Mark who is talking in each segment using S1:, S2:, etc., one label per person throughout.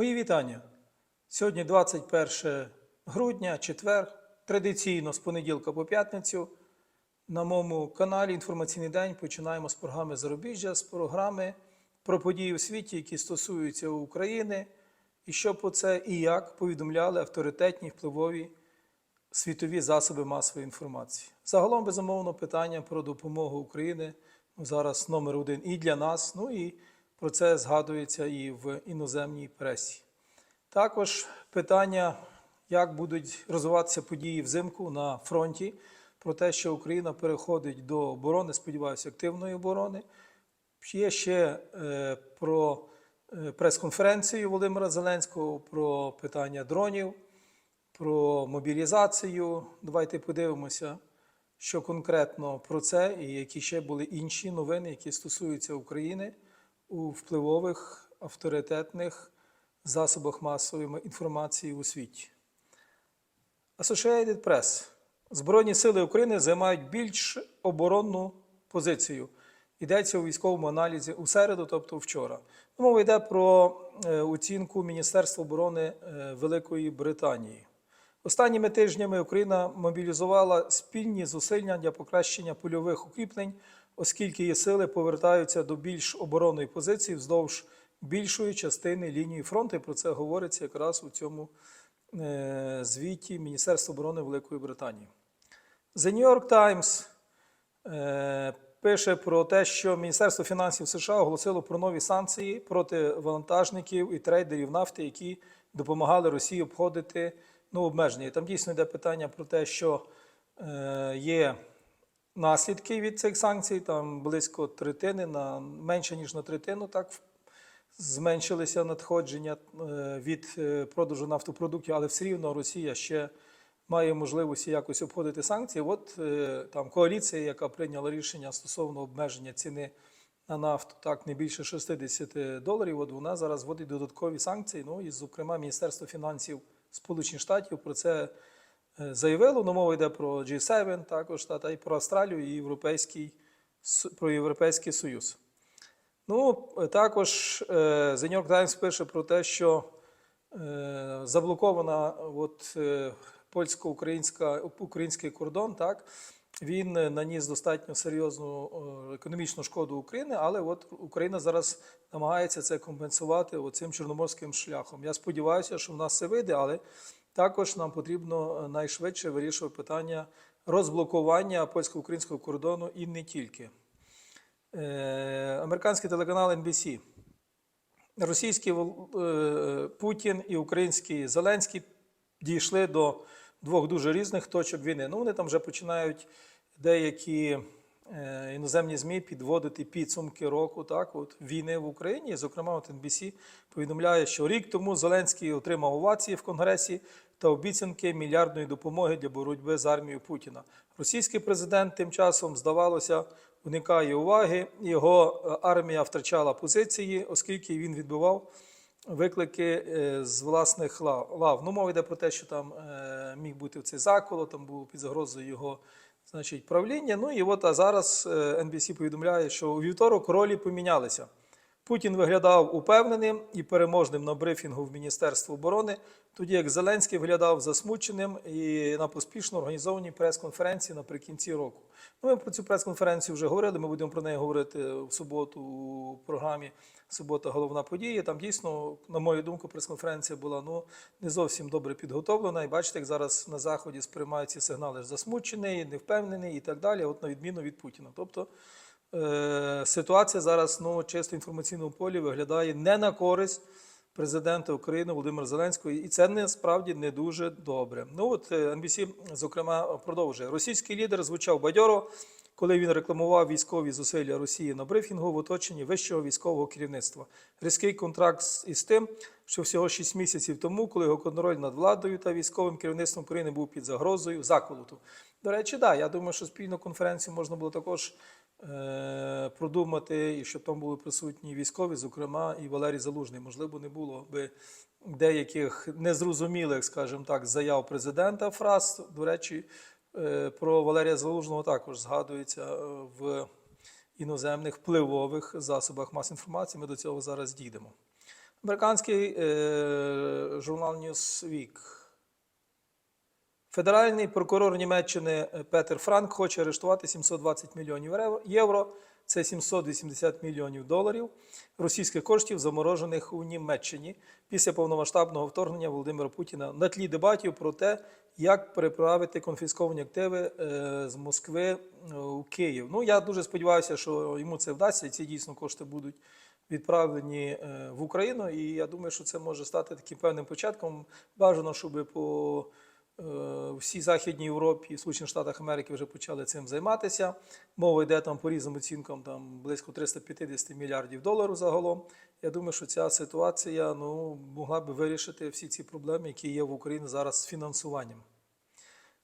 S1: Мої вітання. Сьогодні 21 грудня, четвер, традиційно з понеділка по п'ятницю. На моєму каналі Інформаційний день починаємо з програми Зарубіжжя, з програми про події у світі, які стосуються України, і що про це і як повідомляли авторитетні впливові світові засоби масової інформації. Загалом, безумовно, питання про допомогу України зараз номер один і для нас, ну і про це згадується і в іноземній пресі. Також питання, як будуть розвиватися події взимку на фронті, про те, що Україна переходить до оборони, сподіваюся, активної оборони. Є ще е, про е, прес-конференцію Володимира Зеленського, про питання дронів, про мобілізацію. Давайте подивимося, що конкретно про це і які ще були інші новини, які стосуються України у впливових авторитетних засобах масової інформації у світі. Associated Press. Збройні сили України займають більш оборонну позицію. Йдеться у військовому аналізі у середу, тобто вчора. Мова йде про е, оцінку Міністерства оборони е, Великої Британії. Останніми тижнями Україна мобілізувала спільні зусилля для покращення польових укріплень, оскільки її сили повертаються до більш оборонної позиції вздовж більшої частини лінії фронту. Про це говориться якраз у цьому е, звіті Міністерства оборони Великої Британії. The New York Times е, пише про те, що Міністерство фінансів США оголосило про нові санкції проти вантажників і трейдерів нафти, які допомагали Росії обходити ну, обмеження. І там дійсно йде питання про те, що е, є наслідки від цих санкцій, там близько третини, на менше ніж на третину, так зменшилися надходження е, від е, продажу нафтопродуктів, але все рівно Росія ще має можливості якось обходити санкції. От е, там коаліція, яка прийняла рішення стосовно обмеження ціни на нафту, так не більше 60 доларів. От вона зараз вводить додаткові санкції. Ну і, зокрема, Міністерство фінансів Сполучених Штатів про це заявило. Ну, мова йде про G7, також та, й про Австралію і Європейський, про Європейський Союз. Ну, е, також е, The New York Times пише про те, що е, заблокована от, е, польсько-українська український кордон, так, він е, наніс достатньо серйозну е, економічну шкоду Україні, але от Україна зараз намагається це компенсувати цим чорноморським шляхом. Я сподіваюся, що в нас це вийде, але також нам потрібно е, найшвидше вирішувати питання розблокування польсько-українського кордону і не тільки. Е, Американський телеканал NBC. Російський е, Путін і український Зеленський дійшли до двох дуже різних точок війни. Ну, вони там вже починають деякі іноземні ЗМІ підводити підсумки року так, от, війни в Україні. Зокрема, от NBC повідомляє, що рік тому Зеленський отримав овації в Конгресі та обіцянки мільярдної допомоги для боротьби з армією Путіна. Російський президент тим часом, здавалося, уникає уваги. Його е, армія втрачала позиції, оскільки він відбивав виклики е, з власних лав. Ну, мова йде про те, що там е, міг бути цей заколот, там було під загрозою його значить, правління. Ну і от а зараз е, NBC повідомляє, що у вівторок ролі помінялися. Путін виглядав упевненим і переможним на брифінгу в Міністерство оборони, тоді як Зеленський виглядав засмученим і на поспішно організованій прес-конференції наприкінці року. Ну, ми про цю прес-конференцію вже говорили. Ми будемо про неї говорити в суботу у програмі Субота головна подія. Там дійсно, на мою думку, прес-конференція була ну не зовсім добре підготовлена. І бачите, як зараз на заході сприймають ці сигнали засмучений, невпевнений і так далі. От на відміну від Путіна. Тобто е, ситуація зараз ну, чисто інформаційному полі виглядає не на користь президента України Володимира Зеленського, і це насправді не дуже добре. Ну от е, NBC, зокрема, продовжує. Російський лідер звучав бадьоро, коли він рекламував військові зусилля Росії на брифінгу в оточенні вищого військового керівництва. Різкий контракт із тим, що всього 6 місяців тому, коли його контроль над владою та військовим керівництвом України був під загрозою заколоту. До речі, да, я думаю, що спільну конференцію можна було також е, продумати, і щоб там були присутні військові, зокрема і Валерій Залужний. Можливо, не було би деяких незрозумілих, скажімо так, заяв президента фраз. До речі, е, про Валерія Залужного також згадується е, в іноземних впливових засобах мас інформації. Ми до цього зараз дійдемо. Американський е, журнал Newsweek. Федеральний прокурор Німеччини е, Петер Франк хоче арештувати 720 мільйонів євро-. Це 780 мільйонів доларів російських коштів, заморожених у Німеччині після повномасштабного вторгнення Володимира Путіна на тлі дебатів про те, як переправити конфісковані активи е, з Москви е, у Київ. Ну я дуже сподіваюся, що йому це вдасться, ці дійсно кошти будуть відправлені в Україну. І я думаю, що це може стати таким певним початком. Бажано, щоб по всій Західній Європі Сполучених Штатах Америки вже почали цим займатися. Мова йде там по різним оцінкам там близько 350 мільярдів доларів загалом. Я думаю, що ця ситуація ну, могла би вирішити всі ці проблеми, які є в Україні зараз з фінансуванням.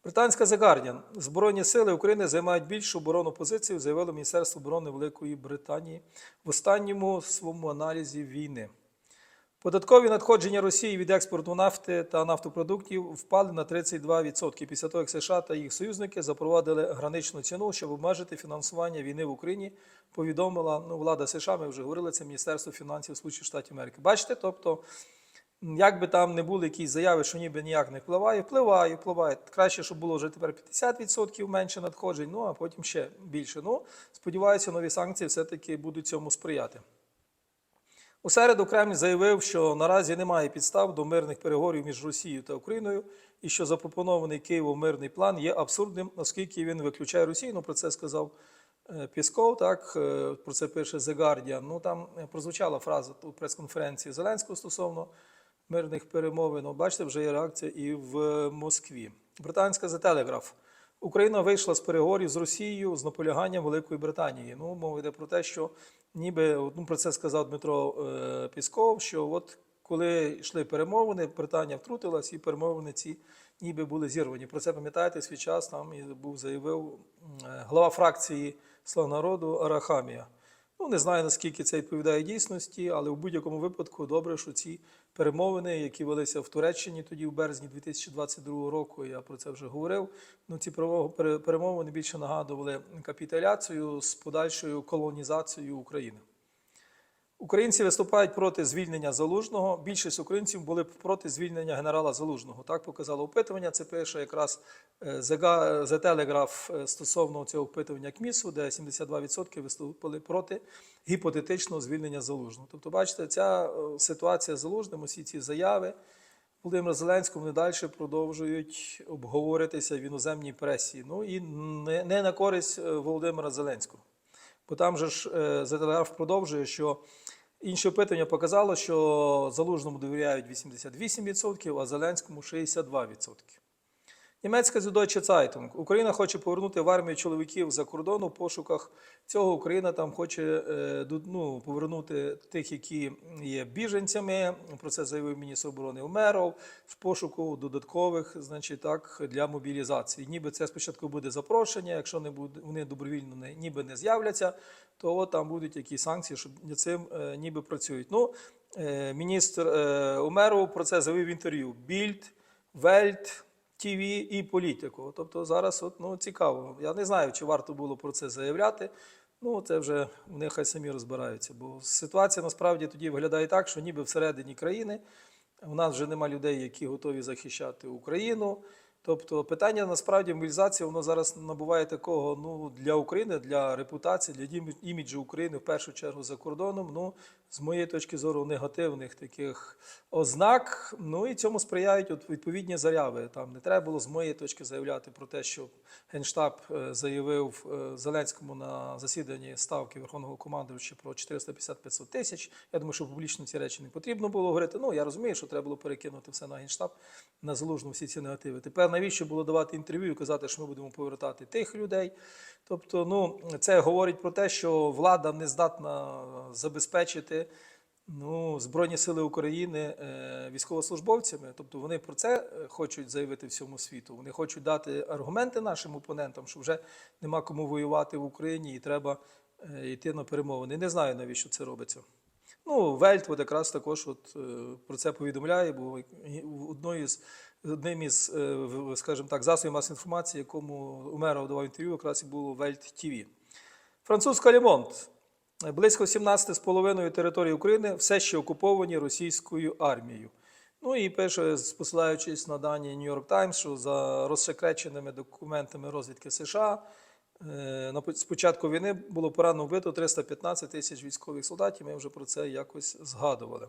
S1: Британська The Guardian. Збройні сили України займають більшу оборонну позицію, заявило Міністерство оборони Великої Британії в останньому своєму аналізі війни. Податкові надходження Росії від експорту нафти та нафтопродуктів впали на 32% після того, як США та їх союзники запровадили граничну ціну, щоб обмежити фінансування війни в Україні. Повідомила ну, влада США. Ми вже говорили це Міністерство фінансів Сполучених Штатів Америки. Бачите, тобто, як би там не були якісь заяви, що ніби ніяк не впливає, впливає, впливає. Краще, щоб було вже тепер 50% менше надходжень, ну а потім ще більше. Ну, сподіваюся, нові санкції все-таки будуть цьому сприяти. У середу Кремль заявив, що наразі немає підстав до мирних переговорів між Росією та Україною, і що запропонований Києвом мирний план є абсурдним, оскільки він виключає Росію. Ну, про це сказав е, Пісков, так е, про це пише The Guardian. Ну там е, прозвучала фраза у прес-конференції Зеленського стосовно мирних перемовин. Ну, бачите, вже є реакція і в Москві. Британська The Telegraph. Україна вийшла з переговорів з Росією з наполяганням Великої Британії. Ну, мова йде про те, що ніби ну, про це сказав Дмитро е, Пісков, що от коли йшли перемовини, Британія втрутилась, і перемовини ці ніби були зірвані. Про це пам'ятаєте свій час там і був заявив е, глава фракції Слава народу Арахамія. Ну, не знаю, наскільки це відповідає дійсності, але в будь-якому випадку добре, що ці перемовини, які велися в Туреччині тоді, в березні 2022 року, я про це вже говорив. Ну, ці перемо- перемовини більше нагадували капітуляцію з подальшою колонізацією України. Українці виступають проти звільнення залужного. Більшість українців були проти звільнення генерала залужного. Так показало опитування. Це пише якраз е, The Telegraph е, стосовно цього опитування КМІСу, де 72% виступили проти гіпотетичного звільнення залужного. Тобто, бачите, ця е, ситуація з залужним, усі ці заяви Володимира Зеленського далі продовжують обговоритися в іноземній пресі. Ну і не, на користь Володимира Зеленського. Бо там же ж е, продовжує, що інше опитування показало, що Залужному довіряють 88%, а Зеленському 62%. Німецька Süddeutsche Zeitung. Україна хоче повернути в армію чоловіків за кордону в пошуках цього. Україна там хоче е, ну, повернути тих, які є біженцями. Про це заявив міністр оборони Умеров в пошуку додаткових, значить, так, для мобілізації. Ніби це спочатку буде запрошення. Якщо не буде, вони добровільно не, ніби не з'являться, то там будуть якісь санкції, що над цим е, ніби працюють. Ну, е, міністр Умеров про це заявив в інтерв'ю. Більд, Вельт. ТВ і політику. Тобто зараз от, ну, цікаво. Я не знаю, чи варто було про це заявляти. Ну, це вже вони хай самі розбираються. Бо ситуація насправді тоді виглядає так, що ніби всередині країни у нас вже нема людей, які готові захищати Україну. Тобто питання насправді мобілізації воно зараз набуває такого ну, для України, для репутації, для іміджу України в першу чергу за кордоном. Ну, з моєї точки зору, негативних таких ознак. Ну і цьому сприяють от відповідні заяви. Там не треба було з моєї точки заявляти про те, що Генштаб е, заявив е, Зеленському на засіданні ставки Верховного командувача про 450-500 тисяч. Я думаю, що публічно ці речі не потрібно було говорити. Ну я розумію, що треба було перекинути все на Генштаб, на залужну всі ці негативи. Тепер навіщо було давати інтерв'ю і казати, що ми будемо повертати тих людей? Тобто, ну це говорить про те, що влада не здатна забезпечити ну, Збройні Сили України е, військовослужбовцями. Тобто вони про це е, хочуть заявити всьому світу. Вони хочуть дати аргументи нашим опонентам, що вже нема кому воювати в Україні і треба е, йти на перемовини. Не знаю, навіщо це робиться. Ну, Вельт от якраз також от, е, про це повідомляє, бо в одної з одним із, е, скажімо так, засобів масової інформації, якому Умеров давав інтерв'ю, якраз і було Вельт ТВ. Французька Лемонт. Близько 17,5 території України все ще окуповані російською армією. Ну і пише, посилаючись на дані New York Times, що за розсекреченими документами розвідки США е, з початку війни було поранено вбито 315 тисяч військових солдатів. Ми вже про це якось згадували.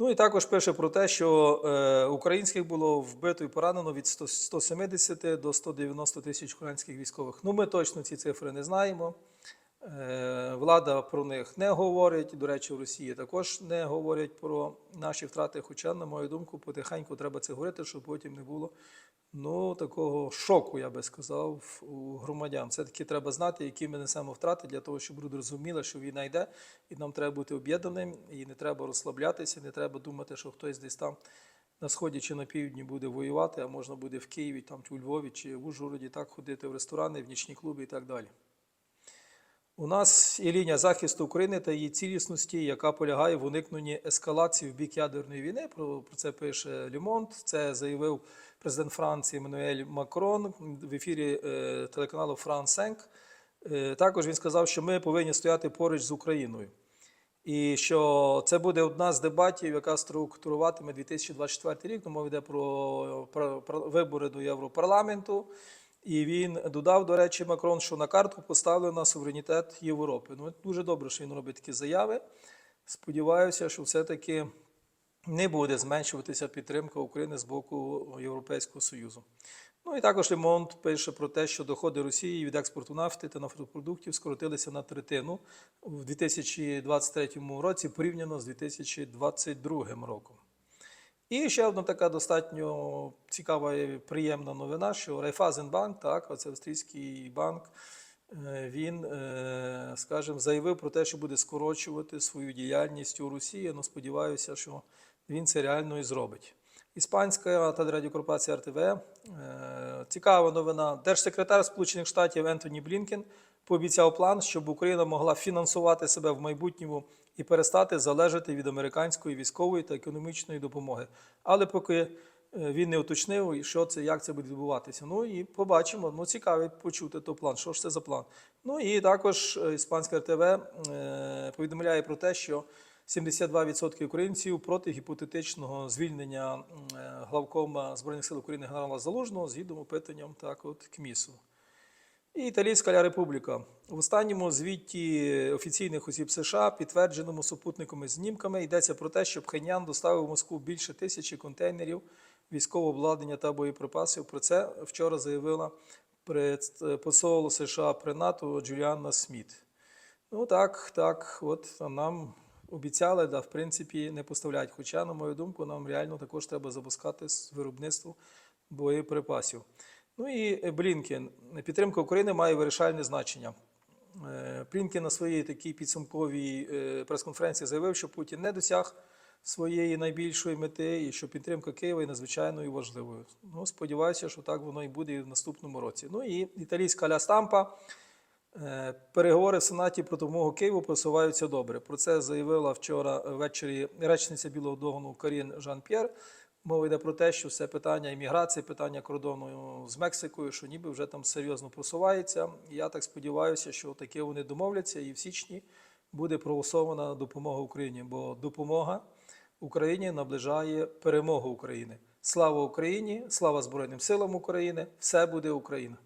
S1: Ну і також пише про те, що е, українських було вбито і поранено від 100 170 до 190 тисяч українських військових. Ну, ми точно ці цифри не знаємо. Е, влада про них не говорить. До речі, в Росії також не говорять про наші втрати. Хоча, на мою думку, потихеньку треба це говорити, щоб потім не було ну, такого шоку, я би сказав, у громадян. Все-таки треба знати, які ми несемо втрати для того, щоб люди розуміли, що війна йде, і нам треба бути об'єднаним, і не треба розслаблятися, не треба думати, що хтось десь там на сході чи на півдні буде воювати, а можна буде в Києві, там, чи у Львові, чи в Ужгороді так ходити в ресторани, в нічні клуби і так далі. У нас є лінія захисту України та її цілісності, яка полягає в уникненні ескалації в бік ядерної війни. Про, це пише Лімонт. Це заявив президент Франції Еммануель Макрон в ефірі е, телеканалу 5. Е, також він сказав, що ми повинні стояти поруч з Україною. І що це буде одна з дебатів, яка структуруватиме 2024 рік. Мова йде про, про, про вибори до Європарламенту. І він додав, до речі, Макрон, що на карту поставлено суверенітет Європи. Ну, дуже добре, що він робить такі заяви. Сподіваюся, що все-таки не буде зменшуватися підтримка України з боку Європейського Союзу. Ну і також Лемонт пише про те, що доходи Росії від експорту нафти та нафтопродуктів скоротилися на третину в 2023 році порівняно з 2022 роком. І ще одна така достатньо цікава і приємна новина, що Райфазенбанк, так, оце австрійський банк, е, він, е, скажімо, заявив про те, що буде скорочувати свою діяльність у Росії. Ну, сподіваюся, що він це реально і зробить. Іспанська телерадіокорпорація РТВ. е, Цікава новина. Держсекретар Сполучених Штатів Ентоні Блінкен пообіцяв план, щоб Україна могла фінансувати себе в майбутньому і перестати залежати від американської військової та економічної допомоги. Але поки е, він не уточнив, що це, як це буде відбуватися. Ну і побачимо. Ну, цікаво почути той план. Що ж це за план? Ну і також е, іспанська РТВ е, повідомляє про те, що 72% українців проти гіпотетичного звільнення главкома Збройних сил України генерала Залужного згідно опитанням так от КМІСу. І Італійська Ля Републіка. В останньому звіті офіційних осіб США, підтвердженому супутниковими знімками, йдеться про те, що Пхенян доставив в Москву більше тисячі контейнерів військового обладнання та боєприпасів. Про це вчора заявила посол США при НАТО Джуліанна Сміт. Ну так, так, от нам обіцяли, да, в принципі, не поставляють. Хоча, на мою думку, нам реально також треба запускати виробництво боєприпасів. Ну і Блінкен. Підтримка України має вирішальне значення. Е, Блінкен на своїй такій підсумковій е, прес-конференції заявив, що Путін не досяг своєї найбільшої мети і що підтримка Києва є надзвичайною важливою. Ну, сподіваюся, що так воно і буде і в наступному році. Ну і італійська Ля Стампа. Е, Переговори в Сенаті про допомогу Києву просуваються добре. Про це заявила вчора ввечері речниця Білого Догану Карін Жан-П'єр. Мова йде про те, що все питання імміграції, питання кордону з Мексикою, що ніби вже там серйозно просувається. Я так сподіваюся, що таке вони домовляться, і в січні буде проголосована допомога Україні, бо допомога Україні наближає перемогу України. Слава Україні! Слава Збройним силам України! Все буде Україна!